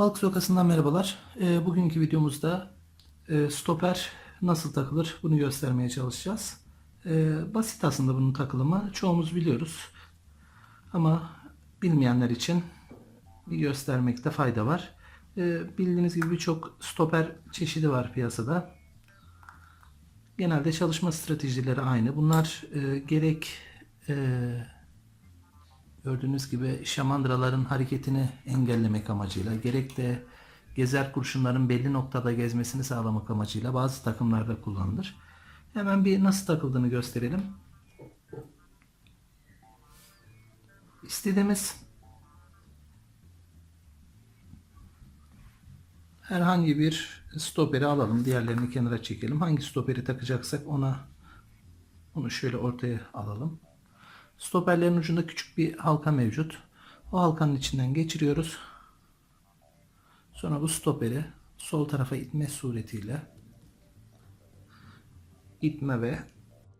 Balık Sokası'ndan merhabalar. Ee, bugünkü videomuzda e, stoper nasıl takılır bunu göstermeye çalışacağız. Ee, basit aslında bunun takılımı. Çoğumuz biliyoruz. Ama bilmeyenler için bir göstermekte fayda var. Ee, bildiğiniz gibi birçok stoper çeşidi var piyasada. Genelde çalışma stratejileri aynı. Bunlar e, gerek e, Gördüğünüz gibi şamandıraların hareketini engellemek amacıyla gerek de gezer kurşunların belli noktada gezmesini sağlamak amacıyla bazı takımlarda kullanılır. Hemen bir nasıl takıldığını gösterelim. İstediğimiz herhangi bir stoperi alalım. Diğerlerini kenara çekelim. Hangi stoperi takacaksak ona onu şöyle ortaya alalım. Stoperlerin ucunda küçük bir halka mevcut. O halkanın içinden geçiriyoruz. Sonra bu stoperi sol tarafa itme suretiyle itme ve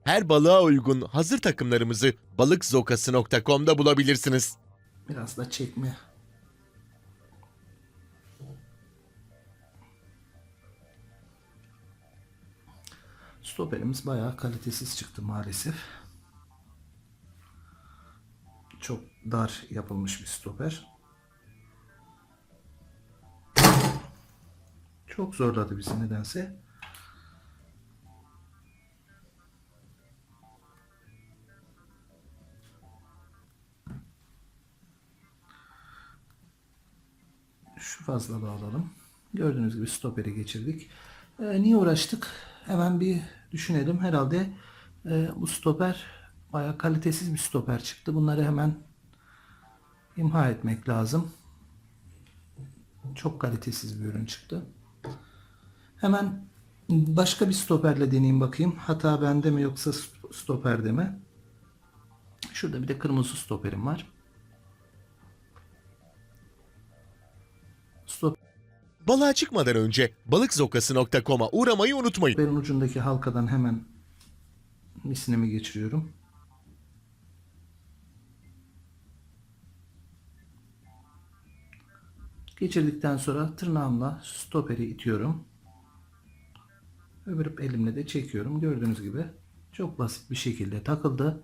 Her balığa uygun hazır takımlarımızı balıkzokası.com'da bulabilirsiniz. biraz da çekme Stoperimiz bayağı kalitesiz çıktı maalesef. Çok dar yapılmış bir stoper. Çok zorladı bizi nedense. Şu fazlalığı alalım. Gördüğünüz gibi stoperi geçirdik. Ee, niye uğraştık? Hemen bir düşünelim. Herhalde e, bu stoper bayağı kalitesiz bir stoper çıktı. Bunları hemen imha etmek lazım. Çok kalitesiz bir ürün çıktı. Hemen başka bir stoperle deneyeyim bakayım. Hata bende mi yoksa stoperde mi? Şurada bir de kırmızı stoperim var. Balığa çıkmadan önce balıkzokası.com'a uğramayı unutmayın. Stoperin ucundaki halkadan hemen misinemi geçiriyorum. Geçirdikten sonra tırnağımla stoperi itiyorum. Öbür elimle de çekiyorum. Gördüğünüz gibi çok basit bir şekilde takıldı.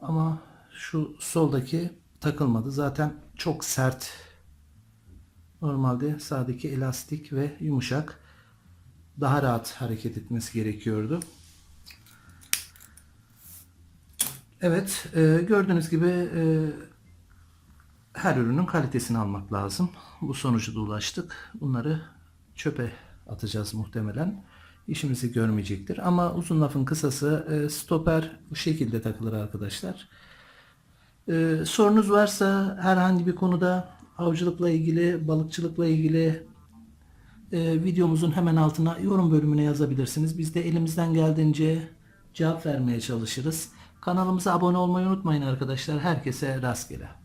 Ama şu soldaki takılmadı. Zaten çok sert. Normalde sağdaki elastik ve yumuşak. Daha rahat hareket etmesi gerekiyordu. Evet, e, gördüğünüz gibi e, her ürünün kalitesini almak lazım. Bu sonucu da ulaştık. Bunları çöpe atacağız muhtemelen. İşimizi görmeyecektir. Ama uzun lafın kısası e, stoper bu şekilde takılır arkadaşlar. E, sorunuz varsa herhangi bir konuda avcılıkla ilgili, balıkçılıkla ilgili e, videomuzun hemen altına yorum bölümüne yazabilirsiniz. Biz de elimizden geldiğince cevap vermeye çalışırız. Kanalımıza abone olmayı unutmayın arkadaşlar. Herkese rastgele.